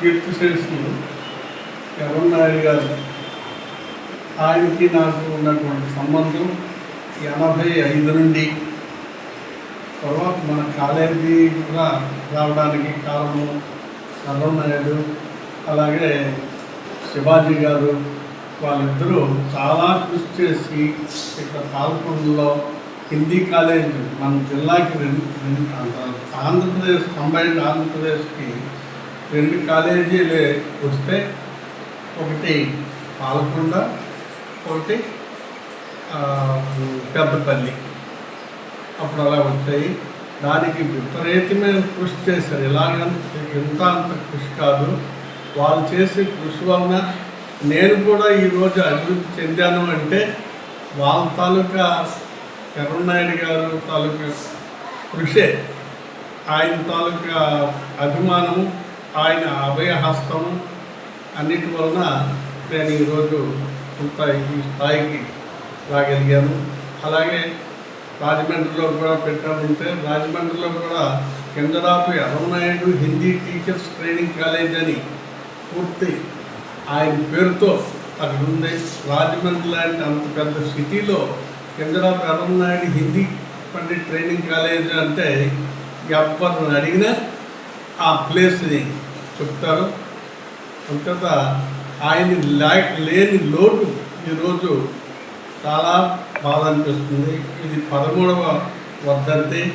కీర్తిశేషులు నాయుడు గారు ఆయనకి నాకు ఉన్నటువంటి సంబంధం ఎనభై ఐదు నుండి తర్వాత మన కాలేజీ కూడా రావడానికి కారణం నాయుడు అలాగే శివాజీ గారు వాళ్ళిద్దరూ చాలా కృషి చేసి ఇక్కడ పాలకొండలో హిందీ కాలేజ్ మన జిల్లాకి రెండు ఆంధ్రప్రదేశ్ కంబైన్డ్ ఆంధ్రప్రదేశ్కి రెండు కాలేజీలు వస్తే ఒకటి పాలకొండ ఒకటి పెద్దపల్లి. అప్పుడు అలా వచ్చాయి దానికి విపరీతమైన కృషి చేశారు. ఇలాగ ఎంత అంత కృషి కాదు. వాళ్ళు చేసే కృషి వలన నేను కూడా ఈరోజు అభివృద్ధి చెందాను అంటే వాళ్ళ తాలూకా కరుణనాయుడు గారు తాలూకా కృషే. ఆయన తాలూకా అభిమానము ఆయన అభయహస్తం అన్నిటి వలన నేను ఈరోజు ఇంత ఈ స్థాయికి రాగలిగాను. అలాగే రాజమండ్రిలో కూడా పెట్టామంటే రాజమండ్రిలో కూడా Kindarapu Yerrannaidu Hindi teachers training college అని పూర్తి ఆయన పేరుతో అక్కడ ఉంది. రాజమండ్రి లాంటి అంత పెద్ద సిటీలో కిందరాపు ఎర్రనాయుడు హిందీ పండిట్ ట్రైనింగ్ కాలేజ్ అంటే ఎవరిని అడిగినా ఆ ప్లేస్ని చెప్తారు. అంతట ఆయన లేక లేని లోటు ఈరోజు చాలా బాధ అనిపిస్తుంది. ఇది పదమూడవ వర్ధంతి.